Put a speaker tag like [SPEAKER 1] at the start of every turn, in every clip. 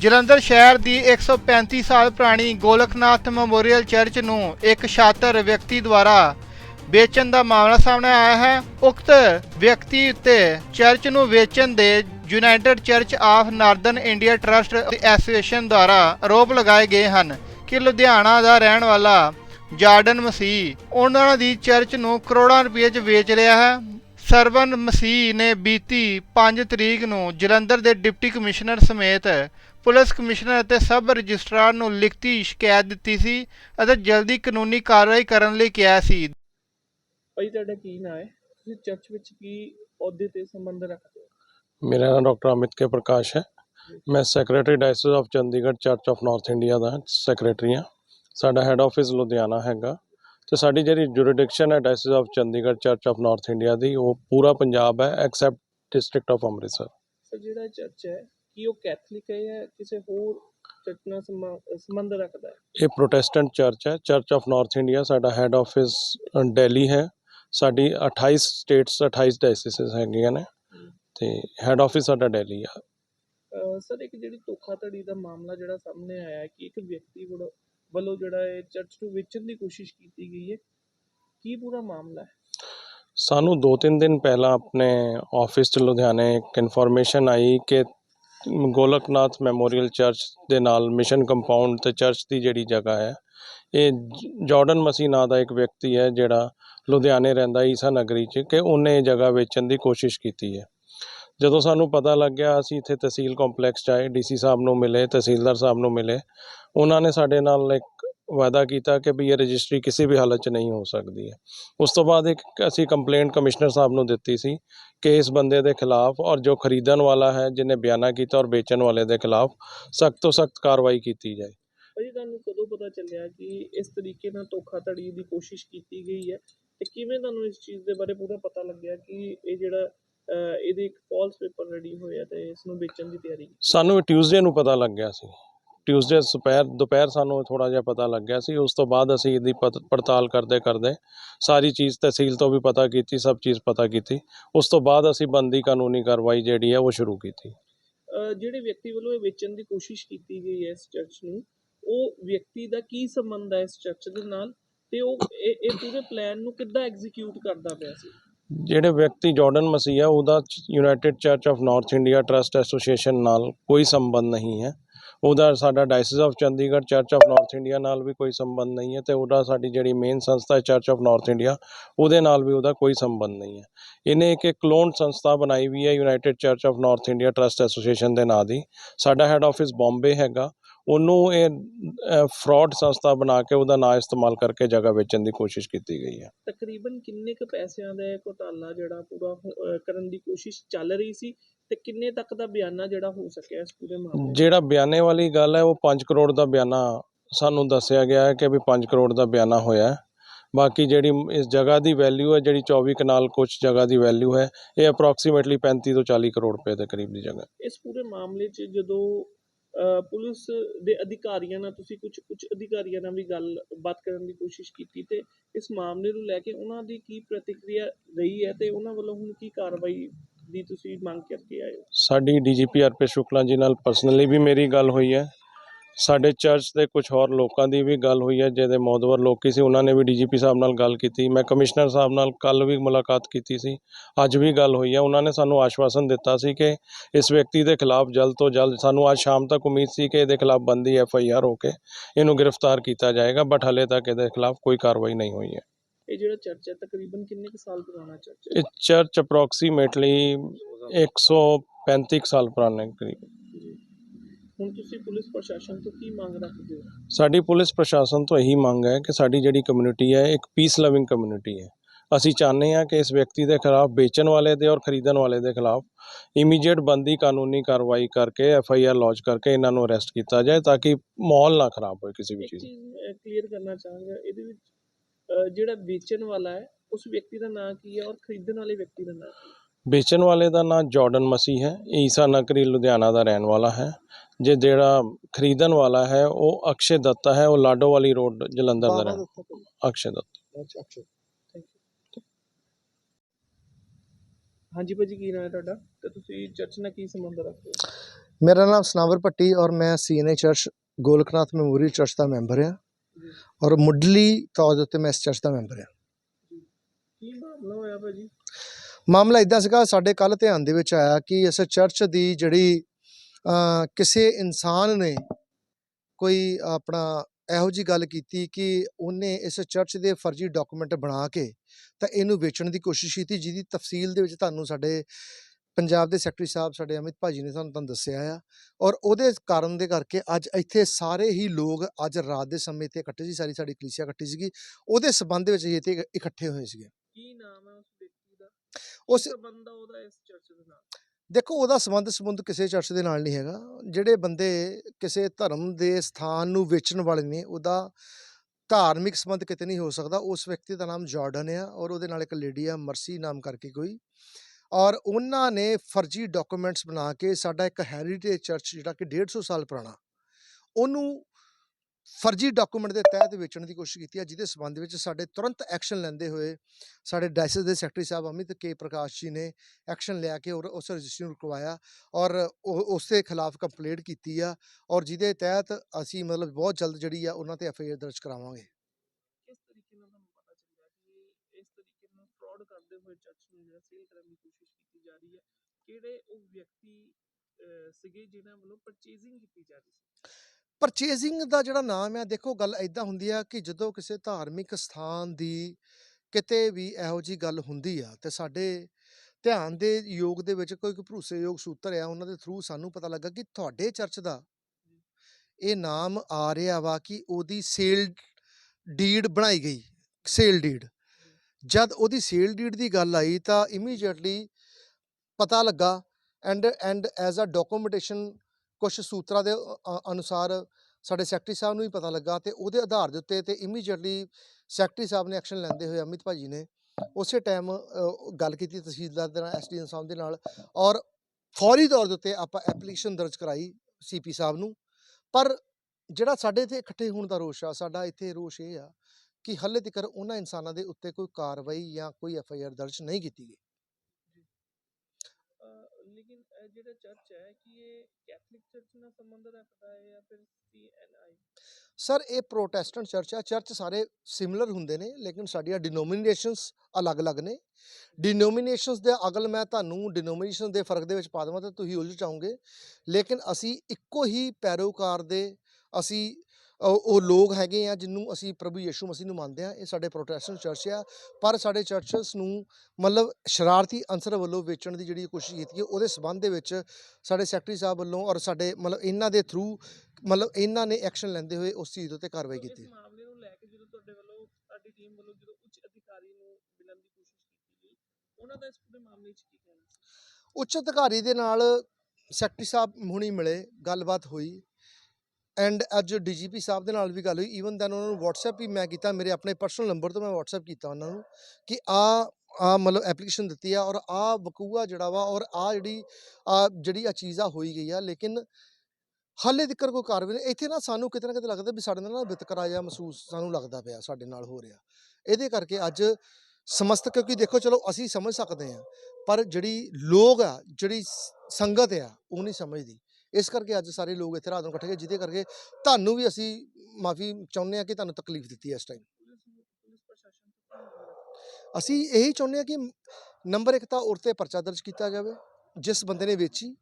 [SPEAKER 1] ਜਲੰਧਰ ਸ਼ਹਿਰ ਦੀ 135 ਸਾਲ ਪੁਰਾਣੀ ਗੋਲਕਨਾਥ ਮੈਮੋਰੀਅਲ ਚਰਚ ਨੂੰ ਇੱਕ ਸ਼ਾਤਰ ਵਿਅਕਤੀ ਦੁਆਰਾ ਵੇਚਣ ਦਾ ਮਾਮਲਾ ਸਾਹਮਣੇ ਆਇਆ ਹੈ। ਉਕਤ ਵਿਅਕਤੀ ਉੱਤੇ ਚਰਚ ਨੂੰ ਵੇਚਣ ਦੇ united church of northern India trust association ਦੁਆਰਾ ਆਰੋਪ ਲਗਾਏ ਗਏ ਹਨ ਕਿ ਲੁਧਿਆਣਾ ਦਾ ਰਹਿਣ ਵਾਲਾ ਜਾਰਡਨ ਮਸੀਹ ਉਹਨਾਂ ਦੀ ਚਰਚ ਨੂੰ ਕਰੋੜਾਂ ਰੁਪਏ 'ਚ ਵੇਚ ਰਿਹਾ ਹੈ। ਸਰਵਨ ਮਸੀਹ ਨੇ ਬੀਤੀ 5 ਤਰੀਕ ਨੂੰ ਜਲੰਧਰ ਦੇ ਡਿਪਟੀ ਕਮਿਸ਼ਨਰ ਸਮੇਤ ਪੁਲਿਸ ਕਮਿਸ਼ਨਰ ਅਤੇ ਸਬ ਰਜਿਸਟਰਾਰ ਨੂੰ ਲਿਖਤੀ ਸ਼ਿਕਾਇਤ ਦਿੱਤੀ ਸੀ ਅਤੇ ਜਲਦੀ ਕਾਨੂੰਨੀ ਕਾਰਵਾਈ ਕਰਨ ਲਈ ਕਿਹਾ ਸੀ।
[SPEAKER 2] ਭਾਈ ਤੁਹਾਡਾ ਕੀ ਨਾਂ ਹੈ? ਤੁਸੀਂ ਚਰਚ ਵਿੱਚ ਕੀ ਅਹੁਦੇ ਤੇ ਸੰਬੰਧ ਰੱਖਦੇ ਹੋ?
[SPEAKER 3] ਮੇਰਾ ਨਾਮ ਡਾਕਟਰ ਅਮਿਤ ਕੇ ਪ੍ਰਕਾਸ਼ ਹੈ। ਮੈਂ secretary diocese of Chandigarh church of north India the secretary ਹਾਂ। ਸਾਡਾ ਹੈੱਡ ਆਫਿਸ ਲੁਧਿਆਣਾ ਹੈਗਾ। ਤੇ ਸਾਡੀ ਜਿਹੜੀ ਜੁਰਿਡਿਕਸ਼ਨ ਹੈ diocese of Chandigarh church of north India ਦੀ ਉਹ ਪੂਰਾ ਪੰਜਾਬ ਹੈ except district of Amritsar.
[SPEAKER 2] Sir ਜਿਹੜਾ ਚਰਚ ਹੈ ਕੀ ਉਹ ਕੈਥੋਲਿਕ ਹੈ ਜਾਂ ਕਿਸੇ ਹੋਰ ਚਰਚ ਨਾਲ ਸੰਬੰ- ਸੰਬੰਧ ਰੱਖਦਾ ਹੈ?
[SPEAKER 3] ਇਹ ਪ੍ਰੋਟੈਸਟੈਂਟ ਚਰਚ ਹੈ ਚਰਚ ਆਫ ਨਾਰਥ ਇੰਡੀਆ ਸਾਡਾ ਹੈੱਡ ਆਫਿਸ ਦਿੱਲੀ ਹੈ। ਸਾਡੀ 28 ਸਟੇਟਸ 28 ਡਾਇਸਿਸ ਹੈਗੀਆਂ ਨੇ ਤੇ ਹੈੱਡ ਆਫਿਸ ਸਾਡਾ ਦਿੱਲੀ ਆ।
[SPEAKER 2] ਅਹ ਸਰ ਇੱਕ ਜਿਹੜੀ ਧੋਖਾਧੜੀ ਦਾ ਮਾਮਲਾ ਜਿਹੜਾ ਸਾਹਮਣੇ ਆਇਆ ਹੈ ਕਿ ਇੱਕ ਵਿਅਕਤੀ ਵੱਲੋਂ- ਵੱਲੋਂ ਜਿਹੜਾ ਹੈ ਚਰਚ ਨੂੰ ਵੇਚਣ ਦੀ ਕੋਸ਼ਿਸ਼ ਕੀਤੀ ਗਈ ਹੈ ਕੀ ਪੂਰਾ ਮਾਮਲਾ ਹੈ?
[SPEAKER 3] ਸਾਨੂੰ 2-3 ਦਿਨ ਪਹਿਲਾਂ ਆਪਣੇ ਆਫਿਸ ਚ ਲੁਧਿਆਣੇ ਇੱਕ ਇਨਫੋਰਮੇਸ਼ਨ ਆਈ ਕਿ ਗੋਲਕਨਾਥ ਮੈਮੋਰੀਅਲ ਚਰਚ ਦੇ ਨਾਲ ਮਿਸ਼ਨ ਕੰਪਾਊਂਡ ਤੇ ਚਰਚ ਦੀ ਜਿਹੜੀ ਜਗ੍ਹਾ ਹੈ, ਇਹ ਜ- ਜਾਰਡਨ ਮਸੀਹ ਨਾਂ ਦਾ ਇੱਕ ਵਿਅਕਤੀ ਹੈ ਜਿਹੜਾ ਲੁਧਿਆਣੇ ਰਹਿੰਦਾ ਈਸਾ ਨਗਰੀ ਚ ਕਿ ਉਹਨੇ ਇਹ ਜਗ੍ਹਾ ਵੇਚਣ ਦੀ ਕੋਸ਼ਿਸ਼ ਕੀਤੀ ਹੈ। ਜਦੋਂ ਸਾਨੂੰ ਪਤਾ ਲੱਗਿਆ ਅਸੀਂ ਇੱਥੇ ਤਹਿਸੀਲ ਕੰਪਲੈਕਸ ਚ ਆਏ ਡੀਸੀ ਸਾਹਿਬ ਨੂੰ ਮਿਲੇ, ਤਹਿਸੀਲਦਾਰ ਸਾਹਿਬ ਨੂੰ ਮਿਲੇ। ਉਹਨਾਂ ਨੇ ਸਾਡੇ ਨਾਲ ਇੱਕ ਵਾਅਦਾ ਕੀਤਾ ਕਿ ਵੀ ਇਹ ਰਜਿਸਟਰੀ ਕਿਸੇ ਵੀ ਹਾਲਤ 'ਚ ਨਹੀਂ ਹੋ ਸਕਦੀ ਹੈ। ਉਸ ਤੋਂ ਬਾਅਦ ਇੱਕ ਅਸੀਂ ਕੰਪਲੇਂਟ ਕਮਿਸ਼ਨਰ ਸਾਹਿਬ ਨੂੰ ਦਿੱਤੀ ਸੀ ਕਿ ਇਸ ਬੰਦੇ ਦੇ ਖਿਲਾਫ ਔਰ ਜੋ ਖਰੀਦਣ ਵਾਲਾ ਹੈ ਜਿਹਨੇ ਬਿਆਨਾ ਕੀਤਾ ਔਰ ਵੇਚਣ ਵਾਲੇ ਦੇ ਖਿਲਾਫ ਸਖਤ ਤੋਂ ਸਖਤ ਕਾਰਵਾਈ ਕੀਤੀ ਜਾਏ।
[SPEAKER 2] ਭਾਈ ਤੁਹਾਨੂੰ ਕਦੋਂ ਪਤਾ ਚੱਲਿਆ ਕਿ ਇਸ ਤਰੀਕੇ ਨਾਲ ਧੋਖਾਧੜੀ ਦੀ ਕੋਸ਼ਿਸ਼ ਕੀਤੀ ਗਈ ਹੈ? ਤੇ ਕਿਵੇਂ ਤੁਹਾਨੂੰ ਇਸ ਚੀਜ਼ ਦੇ ਬਾਰੇ ਪੂਰਾ ਪਤਾ ਲੱਗਿਆ ਕਿ ਇਹ ਜਿਹੜਾ ਇਹਦੇ ਇੱਕ ਫਾਲਸ ਪੇਪਰ ਰੈਡੀ ਹੋਇਆ ਤੇ ਇਸ ਨੂੰ ਵੇਚਣ ਦੀ ਤਿਆਰੀ
[SPEAKER 3] ਸਾਨੂੰ ਟਿਊਜ਼ਡੇ ਨੂੰ ਪਤਾ ਲੱਗਿਆ ਸੀ। ਟਿਊਜ਼ਡੇ ਦੁਪਹਿਰ ਦੁਪਹਿਰ ਸਾਨੂੰ ਥੋੜਾ ਜਿਹਾ ਪਤਾ ਲੱਗਿਆ ਸੀ ਉਸ ਤੋਂ ਬਾਅਦ ਅਸੀਂ ਇਹਦੀ ਪੜਤਾਲ ਕਰਦੇ ਕਰਦੇ ਸਾਰੀ ਚੀਜ਼ ਤਹਿਸੀਲ ਤੋਂ ਵੀ ਪਤਾ ਕੀਤੀ ਸਭ ਚੀਜ਼ ਪਤਾ ਕੀਤੀ। ਉਸ ਤੋਂ ਬਾਅਦ ਅਸੀਂ ਬੰਦੀ ਕਾਨੂੰਨੀ ਕਾਰਵਾਈ ਜਿਹੜੀ ਹੈ ਉਹ ਸ਼ੁਰੂ ਕੀਤੀ।
[SPEAKER 2] ਜਿਹੜੇ ਵਿਅਕਤੀ ਵੱਲੋਂ ਇਹ ਵੇਚਣ ਦੀ ਕੋਸ਼ਿਸ਼ ਕੀਤੀ ਗਈ ਹੈ ਇਸ ਚਰਚ ਨੂੰ ਉਹ ਵਿਅਕਤੀ ਦਾ ਕੀ ਸੰਬੰਧ ਹੈ ਇਸ ਚਰਚ ਦੇ ਨਾਲ? ਤੇ ਉਹ ਇਹ ਇਹ ਪੂਰੇ ਪਲਾਨ ਨੂੰ ਕਿੱਦਾਂ ਐਗਜ਼ੀਕਿਊਟ ਕਰਦਾ ਪਿਆ ਸੀ?
[SPEAKER 3] ਜਿਹੜੇ ਵਿਅਕਤੀ ਜਾਰਡਨ ਮਸੀਹ ਹੈ ਉਹਦਾ united church of north India trust association ਨਾਲ ਕੋਈ ਸੰਬੰਧ ਨਹੀਂ ਹੈ। ਉਹਦਾ ਸਾਡਾ diocese of Chandigarh church of north India ਨਾਲ ਵੀ ਕੋਈ ਸੰਬੰਧ ਨਹੀਂ ਹੈ ਤੇ ਉਹਦਾ ਸਾਡੀ ਜਿਹੜੀ ਮੇਨ ਸੰਸਥਾ ਹੈ ਚਰਚ ਆਫ ਨਾਰਥ ਇੰਡੀਆ ਉਹਦੇ ਨਾਲ ਵੀ ਉਹਦਾ ਕੋਈ ਸੰਬੰਧ ਨਹੀਂ ਹੈ। ਇਹਨੇ ਇੱਕ ਕਲੋਨ ਸੰਸਥਾ ਬਣਾਈ ਵੀ ਹੈ united church of north India trust association ਦੇ ਨਾਂ ਦੀ। ਸਾਡਾ ਹੈੱਡ ਆਫਿਸ ਬੰਬੇ ਹੈਗਾ। ਉਹਨੂੰ ਇਹ ਫਰਾਡ ਸੰਸਥਾ ਬਣਾ ਕੇ ਉਹਦਾ ਨਾਂ ਇਸਤੇਮਾਲ ਕਰਕੇ ਜਗ੍ਹਾ ਵੇਚਣ ਦੀ ਕੋਸ਼ਿਸ਼ ਕੀਤੀ ਗਈ ਹੈ।
[SPEAKER 2] ਤਕਰੀਬਨ ਕਿੰਨੇ ਕੁ ਪੈਸਿਆਂ ਦਾ ਘੁਟਾਲਾ ਜਿਹੜਾ ਪੂਰਾ ਕਰਨ ਦੀ ਕੋਸ਼ਿਸ਼ ਚੱਲ ਰਹੀ ਸੀ? ਤੇ ਕਿੰਨੇ ਤੱਕ ਦਾ ਬਿਆਨਾ ਜਿਹੜਾ ਹੋ ਸਕਿਆ ਇਸ ਪੂਰੇ ਮਾਮਲੇ?
[SPEAKER 3] ਜਿਹੜਾ ਬਿਆਨੇ ਵਾਲੀ ਗੱਲ ਹੈ ਉਹ 5 ਕਰੋੜ ਦਾ ਬਿਆਨਾ ਸਾਨੂੰ ਦੱਸਿਆ ਗਿਆ ਹੈ ਕਿ ਵੀ 5 ਕਰੋੜ ਦਾ ਬਿਆਨਾ ਹੋਇਆ ਹੈ ਬਾਕੀ ਜਿਹੜੀ ਇਸ ਜਗ੍ਹਾ ਦੀ ਵੈਲਿਊ ਹੈ ਜਿਹੜੀ 24 ਕਨਾਲ ਕੁਝ ਜਗ੍ਹਾ ਦੀ ਵੈਲਿਊ ਹੈ ਇਹ ਅਪਰੋਕਸੀਮੇਟਲੀ 35 ਤੋਂ 40 ਕਰੋੜ ਰੁਪਏ ਦੇ ਕਰੀਬ ਦੀ ਜਗ੍ਹਾ।
[SPEAKER 2] ਇਸ ਪੂਰੇ ਮਾਮਲੇ 'ਚ ਜਦੋਂ ਪੁਲਿਸ ਦੇ ਅਧਿਕਾਰੀਆਂ ਨਾਲ ਤੁਸੀਂ ਕੁਝ ਕੁਝ ਅਧਿਕਾਰੀਆਂ ਨਾਲ ਵੀ ਗੱਲ ਬਾਤ ਕਰਨ ਦੀ ਕੋਸ਼ਿਸ਼ ਕੀਤੀ ਤੇ ਇਸ ਮਾਮਲੇ ਨੂੰ ਲੈ ਕੇ ਉਹਨਾਂ ਦੀ ਕੀ ਪ੍ਰਤੀਕਿਰਿਆ ਰਹੀ ਹੈ ਤੇ ਉਹਨਾਂ ਵੱਲੋਂ ਹੁਣ ਕੀ ਕਾਰਵਾਈ ਦੀ ਤੁਸੀਂ ਮੰਗ ਕਰਕੇ ਆਏ ਹੋ?
[SPEAKER 3] ਸਾਡੀ ਡੀਜੀਪੀ ਆਰਪੀ ਸ਼ੁਕਲਾ ਜੀ ਨਾਲ ਪਰਸਨਲੀ ਵੀ ਮੇਰੀ ਗੱਲ ਹੋਈ ਹੈ। ਸਾਡੇ ਚਰਚ ਦੇ ਕੁਝ ਹੋਰ ਲੋਕਾਂ ਦੀ ਵੀ ਗੱਲ ਹੋਈ ਹੈ, ਜਿਹਦੇ ਮੌਦਵਰ ਲੋਕੀ ਸੀ, ਉਹਨਾਂ ਨੇ ਵੀ ਡੀਜੀਪੀ ਸਾਹਿਬ ਨਾਲ ਗੱਲ ਕੀਤੀ। ਮੈਂ ਕਮਿਸ਼ਨਰ ਸਾਹਿਬ ਨਾਲ ਕੱਲ ਵੀ ਮੁਲਾਕਾਤ ਕੀਤੀ ਸੀ, ਅੱਜ ਵੀ ਗੱਲ ਹੋਈ ਹੈ। ਉਹਨਾਂ ਨੇ ਸਾਨੂੰ ਆਸ਼ਵਾਸਨ ਦਿੱਤਾ ਸੀ ਕਿ ਇਸ ਵਿਅਕਤੀ ਦੇ ਖਿਲਾਫ ਜਲਦ ਤੋਂ ਜਲਦ, ਸਾਨੂੰ ਅੱਜ ਸ਼ਾਮ ਤੱਕ ਉਮੀਦ ਸੀ ਕਿ ਇਹਦੇ ਖਿਲਾਫ ਬੰਦੀ ਐਫ ਆਈ ਆਰ ਹੋ ਕੇ ਇਹਨੂੰ ਗ੍ਰਿਫਤਾਰ ਕੀਤਾ ਜਾਏਗਾ, ਬਟ ਹਲੇ ਤੱਕ ਇਹਦੇ ਖਿਲਾਫ ਕੋਈ ਕਾਰਵਾਈ ਨਹੀਂ ਹੋਈ ਹੈ।
[SPEAKER 2] ਇਹ ਜਿਹੜਾ ਚਰਚ ਹੈ ਤਕਰੀਬਨ ਕਿੰਨੇ ਕੁ ਸਾਲ ਪੁਰਾਣਾ ਚਰਚ ਹੈ?
[SPEAKER 3] ਇਹ ਚਰਚ ਅਪਰੋਕਸੀਮੇਟਲੀ 135 ਕੁ ਸਾਲ ਪੁਰਾਣੇ ਕਰੀਬ।
[SPEAKER 2] ਜੀ। ਹੁਣ ਤੁਸੀਂ ਪੁਲਿਸ ਪ੍ਰਸ਼ਾਸਨ ਤੋਂ ਕੀ ਮੰਗ ਰੱਖਦੇ ਹੋ?
[SPEAKER 3] ਸਾਡੀ ਪੁਲਿਸ ਪ੍ਰਸ਼ਾਸਨ ਤੋਂ ਇਹੀ ਮੰਗ ਹੈ ਕਿ ਸਾਡੀ ਜਿਹੜੀ ਕਮਿਊਨਿਟੀ ਹੈ ਇੱਕ ਪੀਸ ਲਵਿੰਗ ਕਮਿਊਨਿਟੀ ਹੈ। ਅਸੀਂ ਚਾਹੁੰਦੇ ਹਾਂ ਕਿ ਇਸ ਵਿਅਕਤੀ ਦੇ ਖਿਲਾਫ ਵੇਚਣ ਵਾਲੇ ਦੇ ਔਰ ਖਰੀਦਣ ਵਾਲੇ ਦੇ ਖਿਲਾਫ ਇਮੀਡੀਏਟ ਬੰਦੀ ਕਾਨੂੰਨੀ ਕਾਰਵਾਈ ਕਰਕੇ ਐਫ ਆਈ ਆਰ ਲੌਂਚ ਕਰਕੇ ਇਹਨਾਂ ਨੂੰ ਅਰੈਸਟ ਕੀਤਾ ਜਾਏ ਤਾਂ ਕਿ ਮਾਹੌਲ ਨਾ ਖਰਾਬ ਹੋਏ ਕਿਸੇ ਵੀ ਚੀਜ਼
[SPEAKER 2] ਕਲੀਅਰ ਕਰਨਾ ਚਾਹਾਂਗਾ ਇਹਦੇ ਵਿੱਚ ਜਿਹੜਾ ਵੇਚਣ ਵਾਲਾ ਹੈ ਉਸ ਵਿਅਕਤੀ ਦਾ ਨਾਂ ਕੀ ਹੈ ਔਰ ਖਰੀਦਣ ਵਾਲੇ ਵਿਅਕਤੀ ਦਾ ਨਾਂ? ਕੀ ਹੈ
[SPEAKER 3] ਵੇਚਣ ਵਾਲੇ ਦਾ ਨਾਮ ਜਾਰਡਨ ਮਸੀਹ ਹੈ ਇਹ ਈਸਾ ਨਗਰੀ ਲੁਧਿਆਣਾ ਦਾ ਰਹਿਣ ਵਾਲਾ ਹੈ। ਜੇ ਜਿਹੜਾ ਖਰੀਦਣ ਵਾਲਾ ਹੈ ਉਹ ਅਕਸ਼ੇ ਦੱਤਾ ਹੈ ਉਹ ਲਾਡੋ ਵਾਲੀ ਰੋਡ ਜਲੰਧਰ ਦਾ ਰਹਿਣ ਅਕਸ਼ੇ ਦੱਤਾ।
[SPEAKER 2] ਹਾਂਜੀ ਭਾਜੀ ਕੀ ਨਾਂ ਹੈ ਤੁਹਾਡਾ? ਤੇ ਤੁਸੀਂ ਚਰਚ ਨਾਲ ਕੀ ਸੰਬੰਧ ਰੱਖਦੇ ਹੋ?
[SPEAKER 4] ਮੇਰਾ ਨਾਮ ਸਨਾਵਰ ਭੱਟੀ ਔਰ ਮੈਂ CNA church Golaknath memorial church ਦਾ ਮੈਂਬਰ ਹਾਂ। ਔਰ ਮੁੱਢਲੀ ਤੌਰ ਦੇ ਉੱਤੇ ਮੈਂ ਇਸ ਚਰਚ ਦਾ ਮੈਂਬਰ ਹਾਂ।
[SPEAKER 2] ਕੀ ਮਾਮਲਾ ਹੋਇਆ ਭਾਜੀ?
[SPEAKER 4] ਮਾਮਲਾ ਇਦਾਂ ਸੀਗਾ ਸਾਡੇ ਕੱਲ ਧਿਆਨ ਦੇ ਵਿੱਚ ਆਇਆ ਕਿ ਇਸ ਚਰਚ ਦੀ ਜਿਹੜੀ ਕਿਸੇ ਇਨਸਾਨ ਨੇ ਕੋਈ ਆਪਣਾ ਇਹੋ ਜੀ ਗੱਲ ਕੀਤੀ ਕਿ ਉਹਨੇ ਇਸ ਚਰਚ ਦੇ ਫਰਜ਼ੀ ਡਾਕੂਮੈਂਟ ਬਣਾ ਕੇ ਤਾਂ ਇਹਨੂੰ ਵੇਚਣ ਦੀ ਕੋਸ਼ਿਸ਼ ਕੀਤੀ ਜਿਹਦੀ ਤਫਸੀਲ ਦੇ ਵਿੱਚ ਤੁਹਾਨੂੰ ਸਾਡੇ ਪੰਜਾਬ ਦੇ ਸੈਕਟਰੀ ਸਾਹਿਬ ਸਾਡੇ ਅਮਿਤ ਭਾਜੀ ਨੇ ਤੁਹਾਨੂੰ ਤੁਹਾਨੂੰ ਦੱਸਿਆ ਆ ਔਰ ਉਹਦੇ ਕਾਰਨ ਦੇ ਕਰਕੇ ਅੱਜ ਇੱਥੇ ਸਾਰੇ ਹੀ ਲੋਕ ਅੱਜ ਰਾਤ ਦੇ ਸਮੇਂ ਤੇ ਇਕੱਠੇ ਸੀ ਸਾਰੀ ਸਾਡੀ ਕਲੀਸਿਆ ਇਕੱਠੀ ਸੀਗੀ ਉਹਦੇ ਸਬੰਧ ਵਿੱਚ ਅਸੀਂ ਇੱਥੇ ਇਕੱਠੇ ਹੋਏ ਸੀਗੇ।
[SPEAKER 2] ਕੀ ਨਾਮ ਹੈ ਉਸ ਵਿਅਕਤੀ ਦਾ?
[SPEAKER 4] ਉਸ
[SPEAKER 2] ਸੰਬੰਧ ਦਾ ਉਹਦਾ ਇਸ ਚਰਚ ਦੇ ਨਾਲ?
[SPEAKER 4] ਦੇਖੋ ਉਹਦਾ ਸੰਬੰਧ ਸੰਬੰਧ ਕਿਸੇ ਚਰਚ ਦੇ ਨਾਲ ਨਹੀਂ ਹੈਗਾ। ਜਿਹੜੇ ਬੰਦੇ ਕਿਸੇ ਧਰਮ ਦੇ ਸਥਾਨ ਨੂੰ ਵੇਚਣ ਵਾਲੇ ਨੇ ਉਹਦਾ ਧਾਰਮਿਕ ਸੰਬੰਧ ਕਿਤੇ ਨਹੀਂ ਹੋ ਸਕਦਾ। ਉਸ ਵਿਅਕਤੀ ਦਾ ਨਾਮ ਜਾਰਡਨ ਆ ਔਰ ਉਹਦੇ ਨਾਲ ਇੱਕ ਲੇਡੀ ਆ ਮਰਸੀ ਨਾਮ ਕਰਕੇ ਕੋਈ। ਔਰ ਉਹਨਾਂ ਨੇ ਫਰਜ਼ੀ ਡਾਕੂਮੈਂਟਸ ਬਣਾ ਕੇ ਸਾਡਾ ਇੱਕ ਹੈਰੀਟੇਜ ਚਰਚ ਜਿਹੜਾ ਕਿ 150 ਸਾਲ ਪੁਰਾਣਾ, ਉਹਨੂੰ ਫਰਜ਼ੀ ਡਾਕੂਮੈਂਟ ਦੇ ਤਹਿਤ ਵੇਚਣ ਦੀ ਕੋਸ਼ਿਸ਼ ਕੀਤੀ ਹੈ, ਜਿਹਦੇ ਸਬੰਧ ਵਿੱਚ ਸਾਡੇ ਤੁਰੰਤ ਐਕਸ਼ਨ ਲੈਂਦੇ ਹੋਏ ਸਾਡੇ ਡਾਇਸਿਸ ਦੇ ਸੈਕਟਰੀ ਸਾਹਿਬ ਅਮਿਤ ਕੇ ਪ੍ਰਕਾਸ਼ ਜੀ ਨੇ ਐਕਸ਼ਨ ਲਿਆ ਕੇ ਔਰ ਉਸ ਰਜਿਸਟਰੀ ਨੂੰ ਰੁਕਵਾਇਆ ਔਰ ਉਹ ਉਸ ਦੇ ਖਿਲਾਫ ਕੰਪਲੇਂਟ ਕੀਤੀ ਆ ਔਰ ਜਿਹਦੇ ਤਹਿਤ ਅਸੀਂ ਮਤਲਬ ਬਹੁਤ ਜਲਦ ਜਿਹੜੀ ਆ ਉਹਨਾਂ ਤੇ ਐਫ ਆਈ ਆਰ ਦਰਜ ਕਰਾਵਾਂਗੇ
[SPEAKER 2] ਕਿਸ ਤਰੀਕੇ ਨਾਲ ਤੁਹਾਨੂੰ ਪਤਾ ਚੱਲਿਆ ਕਿ ਇਸ ਤਰੀਕੇ ਨਾਲ ਫਰਾਡ ਕਰਦੇ ਹੋਏ ਚਰਚ ਨੂੰ ਜਿਹੜਾ ਸੇਲ ਕਰਨ ਦੀ ਕੋਸ਼ਿਸ਼ ਕੀਤੀ ਜਾ ਰਹੀ ਹੈ ਕਿਹੜੇ ਉਹ ਵਿਅਕਤੀ ਸੀਗੇ ਜਿਨ੍ਹਾਂ ਵੱਲੋਂ ਪਰਚੇਜ਼ਿੰਗ ਕੀਤੀ ਜਾ ਰਹੀ ਸੀ?
[SPEAKER 4] ਪਰਚੇਜ਼ਿੰਗ ਦਾ ਜਿਹੜਾ ਨਾਮ ਹੈ ਦੇਖੋ ਗੱਲ ਐਦਾਂ ਹੁੰਦੀ ਆ ਕਿ ਜਦੋਂ ਕਿਸੇ ਧਾਰਮਿਕ ਸਥਾਨ ਦੀ ਕਿਤੇ ਵੀ ਇਹੋ ਜੀ ਗੱਲ ਹੁੰਦੀ ਆ ਤੇ ਸਾਡੇ ਧਿਆਨ ਦੇ ਯੋਗ ਦੇ ਵਿੱਚ ਕੋਈ ਕੋਈ ਭਰੋਸੇਯੋਗ ਸੂਤਰ ਆ ਉਹਨਾਂ ਦੇ ਥਰੂ ਸਾਨੂੰ ਪਤਾ ਲੱਗਾ ਕਿ ਤੁਹਾਡੇ ਚਰਚ ਦਾ ਇਹ ਨਾਮ ਆ ਰਿਹਾ ਵਾ ਕਿ ਉਹਦੀ ਸੇਲ ਡੀਡ ਬਣਾਈ ਗਈ ਸੇਲ ਡੀਡ ਜਦ ਉਹਦੀ ਸੇਲ ਡੀਡ ਦੀ ਗੱਲ ਆਈ ਤਾਂ ਇਮੀਡੀਏਟਲੀ ਪਤਾ ਲੱਗਾ and and as a documentation ਕੁਝ ਸੂਤਰਾਂ ਦੇ ਅ- ਅਨੁਸਾਰ ਸਾਡੇ ਸੈਕਟਰੀ ਸਾਹਿਬ ਨੂੰ ਵੀ ਪਤਾ ਲੱਗਾ ਤੇ ਉਹਦੇ ਆਧਾਰ ਦੇ ਉੱਤੇ ਤੇ ਇਮੀਡੀਏਟਲੀ ਸੈਕਟਰੀ ਸਾਹਿਬ ਨੇ ਐਕਸ਼ਨ ਲੈਂਦੇ ਹੋਏ ਅਮਿਤ ਭਾਜੀ ਨੇ ਉਸੇ ਟਾਈਮ ਗੱਲ ਕੀਤੀ ਤਹਿਸੀਲਦਾਰ ਦੇ ਨਾਲ ਐਸਡੀਐਮ ਸਾਹਿਬ ਦੇ ਨਾਲ ਔਰ ਫੌਰੀ ਤੌਰ ਦੇ ਉੱਤੇ ਆਪਾਂ ਐਪਲੀਕੇਸ਼ਨ ਦਰਜ ਕਰਾਈ ਸੀਪੀ ਸਾਹਿਬ ਨੂੰ ਪਰ ਜਿਹੜਾ ਸਾਡੇ ਇੱਥੇ ਇਕੱਠੇ ਹੋਣ ਦਾ ਰੋਸ਼ ਆ, ਸਾਡਾ ਇੱਥੇ ਰੋਸ਼ ਇਹ ਆ ਕਿ ਹੱਲੇ ਤੱਕ ਉਹਨਾਂ ਇਨਸਾਨਾਂ ਦੇ ਉੱਤੇ ਕੋਈ ਕਾਰਵਾਈ ਜਾਂ ਕੋਈ ਐਫ ਆਈ ਆਰ ਦਰਜ ਨਹੀਂ ਕੀਤੀ ਗਈ।
[SPEAKER 2] ਅਹ, ਲੇਕਿਨ ਇਹ ਜਿਹੜਾ ਚਰਚ ਹੈ ਕਿ ਇਹ ਕੈਥੋਲਿਕ ਚਰਚ ਨਾਲ ਸੰਬੰਧ ਰੱਖਦਾ ਹੈ ਜਾਂ ਫਿਰ ਸੀਐਨਆਈ
[SPEAKER 4] ਸਰ ਇਹ ਪ੍ਰੋਟੈਸਟੈਂਟ ਚਰਚ ਆ। ਚਰਚ ਸਾਰੇ ਸਿਮਿਲਰ ਹੁੰਦੇ ਨੇ ਲੇਕਿਨ ਸਾਡੀਆਂ ਡਿਨੋਮੀਨੇਸ਼ਨਸ ਅਲੱਗ-ਅਲੱਗ ਨੇ। ਡਿਨੋਮੀਨੇਸ਼ਨਸ ਦੇ ਅਗਲ ਮੈਂ ਤੁਹਾਨੂੰ ਡਿਨੋਮੀਨੇਸ਼ਨ ਦੇ ਫ਼ਰਕ ਦੇ ਵਿੱਚ ਪਾ ਦੇਵਾਂ ਤਾਂ ਤੁਸੀਂ ਉਲਝ ਜਾਓਗੇ। ਲੇਕਿਨ ਅਸੀਂ ਇੱਕੋ ਹੀ ਪੈਰੋਕਾਰ ਦੇ ਅਸੀਂ ਉਹ ਲੋਕ ਹੈਗੇ ਆ ਜਿਹਨੂੰ ਅਸੀਂ ਪ੍ਰਭੂ ਯਿਸੂ ਮਸੀਹ ਨੂੰ ਮੰਨਦੇ ਆ ਇਹ ਸਾਡੇ ਪ੍ਰੋਟੈਸਟੈਂਟ ਚਰਚ ਆ ਪਰ ਸਾਡੇ ਚਰਚਸ ਨੂੰ ਮਤਲਬ ਸ਼ਰਾਰਤੀ ਅੰਸਰ ਵੱਲੋਂ ਵੇਚਣ ਦੀ ਜਿਹੜੀ ਕੋਸ਼ਿਸ਼ ਕੀਤੀ ਹੈ ਉਹਦੇ ਸਬੰਧ ਦੇ ਵਿੱਚ ਸਾਡੇ ਸੈਕਟਰੀ ਸਾਹਿਬ ਵੱਲੋਂ ਔਰ ਸਾਡੇ ਮਤਲਬ ਇਹਨਾਂ ਦੇ ਥਰੂ ਮਤਲਬ ਇਹਨਾਂ ਨੇ ਐਕਸ਼ਨ ਲੈਂਦੇ ਹੋਏ ਉਸ ਚੀਜ਼ ਉੱਤੇ ਕਾਰਵਾਈ
[SPEAKER 2] ਇਸ
[SPEAKER 4] ਕੀਤੀ।
[SPEAKER 2] ਮਾਮਲੇ ਨੂੰ ਲੈ ਕੇ ਜਦੋਂ ਤੁਹਾਡੇ ਵੱਲੋਂ ਤੁਹਾਡੀ ਟੀਮ ਵੱਲੋਂ ਜਦੋਂ ਉੱਚ ਅਧਿਕਾਰੀ ਨੂੰ ਮਿਲਣ ਦੀ ਕੋਸ਼ਿਸ਼ ਕੀਤੀ ਗਈ ਉਹਨਾਂ ਦਾ ਇਸ ਪੂਰੇ ਮਾਮਲੇ 'ਚ ਕੀ ਕਹਿਣਾ ਸੀ?
[SPEAKER 4] ਉੱਚ ਅਧਿਕਾਰੀ ਦੇ ਨਾਲ ਸੈਕਟਰੀ ਸਾਹਿਬ ਹੁਣੀ ਮਿਲੇ ਗੱਲਬਾਤ ਹੋਈ ਐਂਡ ਅੱਜ ਡੀਜੀਪੀ ਸਾਹਿਬ ਦੇ ਨਾਲ ਵੀ ਗੱਲ ਹੋਈ ਈਵਨ ਦੈਨ ਉਹਨਾਂ ਨੂੰ WhatsApp ਵੀ ਮੈਂ ਕੀਤਾ, ਮੇਰੇ ਆਪਣੇ ਪਰਸਨਲ ਨੰਬਰ ਤੋਂ ਮੈਂ WhatsApp ਕੀਤਾ ਉਹਨਾਂ ਨੂੰ ਕਿ ਆ ਆ ਮਤਲਬ ਐਪਲੀਕੇਸ਼ਨ ਦਿੱਤੀ ਆ ਔਰ ਆ ਵਕੂਆ ਜਿਹੜਾ ਵਾ ਔਰ ਆ ਜਿਹੜੀ ਆ ਜਿਹੜੀ ਆ ਚੀਜ਼ ਆ ਹੋਈ ਗਈ ਆ, ਲੇਕਿਨ ਹਾਲੇ ਤੱਕ ਕੋਈ ਕਾਰਵਾਈ ਨਹੀਂ, ਇੱਥੇ ਨਾ ਸਾਨੂੰ ਕਿਤੇ ਨਾ ਕਿਤੇ ਲੱਗਦਾ ਵੀ ਸਾਡੇ ਨਾਲ ਨਾ ਵਿਤਕਰਾ ਜਿਹਾ ਮਹਿਸੂਸ ਸਾਨੂੰ ਲੱਗਦਾ ਪਿਆ ਸਾਡੇ ਨਾਲ ਹੋ ਰਿਹਾ। ਇਹਦੇ ਕਰਕੇ ਅੱਜ ਸਮਸਤ, ਕਿਉਂਕਿ ਦੇਖੋ ਚਲੋ ਅਸੀਂ ਸਮਝ ਸਕਦੇ ਹਾਂ, ਪਰ ਜਿਹੜੀ ਲੋਕ ਆ, ਜਿਹੜੀ ਸੰਗਤ ਆ, ਉਹ ਨਹੀਂ ਸਮਝਦੀ। ਇਸ ਕਰਕੇ ਅੱਜ ਸਾਰੇ ਲੋਕ ਇੱਥੇ ਰਾਤ ਨੂੰ ਇਕੱਠੇ ਹੋਏ ਜਿਹਦੇ ਕਰਕੇ ਤੁਹਾਨੂੰ ਵੀ ਅਸੀਂ ਮਾਫੀ ਚਾਹੁੰਦੇ ਆ ਕਿ ਤੁਹਾਨੂੰ ਤਕਲੀਫ ਦਿੱਤੀ ਹੈ ਇਸ ਟਾਈਮ
[SPEAKER 2] ਹੈ?
[SPEAKER 4] ਅਸੀਂ ਇਹੀ ਚਾਹੁੰਦੇ ਆ ਕਿ ਨੰਬਰ ਇੱਕ ਤਾਂ ਔਰ ਤੇ ਪਰਚਾ ਦਰਜ ਕੀਤਾ ਜਾਵੇ ਜਿਸ ਬੰਦੇ ਨੇ ਵੇਚੀ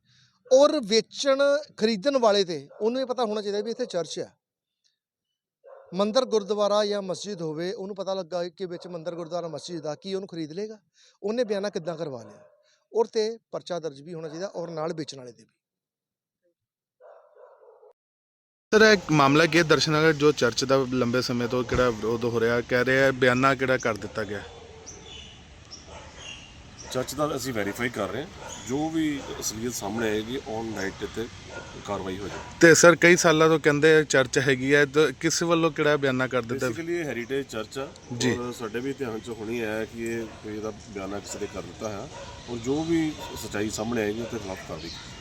[SPEAKER 4] ਔਰ ਵੇਚਣ ਖਰੀਦਣ ਵਾਲੇ ਤੇ ਉਹਨੂੰ ਇਹ ਪਤਾ ਹੋਣਾ ਚਾਹੀਦਾ ਵੀ ਇੱਥੇ ਚਰਚ ਆ ਮੰਦਰ ਗੁਰਦੁਆਰਾ ਜਾਂ ਮਸਜਿਦ ਹੋਵੇ ਉਹਨੂੰ ਪਤਾ ਲੱਗਾ ਕਿ ਵਿੱਚ ਮੰਦਰ ਗੁਰਦੁਆਰਾ ਮਸਜਿਦ ਆ ਕੀ ਉਹਨੂੰ ਖਰੀਦ ਲੇਗਾ ਉਹਨੇ ਬਿਆਨਾ ਕਿੱਦਾਂ ਕਰਵਾ ਲਿਆ? ਔਰ ਤੇ ਪਰਚਾ ਦਰਜ ਵੀ ਹੋਣਾ ਚਾਹੀਦਾ ਔਰ ਨਾਲ ਵੇਚਣ ਵਾਲੇ ਤੇ ਵੀ।
[SPEAKER 5] ਸਰ ਇਹ ਮਾਮਲਾ ਕੀ ਹੈ? ਦਰਸ਼ਨਗਰ ਜੋ ਚਰਚ ਦਾ ਲੰਬੇ ਸਮੇਂ ਤੋਂ ਕਿਹੜਾ ਵਿਰੋਧ ਹੋ ਰਿਹਾ ਕਹਿ ਰਿਹਾ ਬਿਆਨਾ ਕਿਹੜਾ ਕਰ ਦਿੱਤਾ ਗਿਆ
[SPEAKER 6] ਚਰਚ ਦਾ ਅਸੀਂ ਵੈਰੀਫਾਈ ਕਰ ਰਹੇ ਹਾਂ। ਜੋ ਵੀ ਅਸਲੀਅਤ ਸਾਹਮਣੇ ਆਏਗੀ ਔਨ ਨਾਈਟ ਤੇ ਕਾਰਵਾਈ ਹੋ ਜਾਏਗੀ।
[SPEAKER 5] ਤੇ ਸਰ ਕਈ ਸਾਲਾਂ ਤੋਂ ਕਹਿੰਦੇ ਚਰਚ ਹੈਗੀ ਹੈ ਤਾਂ ਕਿਸ ਵੱਲੋਂ ਕਿਹੜਾ ਬਿਆਨਾ ਕਰ ਦਿੱਤਾ?
[SPEAKER 6] ਬੇਸਿਕਲੀ ਇਹ ਹੈਰੀਟੇਜ ਚਰਚ ਆ।
[SPEAKER 5] ਜੀ।
[SPEAKER 6] ਔਰ ਸਾਡੇ ਵੀ ਧਿਆਨ ਚ ਹੁਣੀ ਆਇਆ ਕਿ ਇਹ ਕੋਈ ਇਹਦਾ ਬਿਆਨਾ ਕਿਸੇ ਦੇ ਕਰ ਦਿੱਤਾ ਹੈ। ਔਰ ਜੋ ਵੀ ਸਚਾਈ ਸਾਹਮਣੇ ਆਏਗੀ ਉਹਦੇ ਖਿਲਾਫ ਕਾਰਵਾਈ ਕੀਤੀ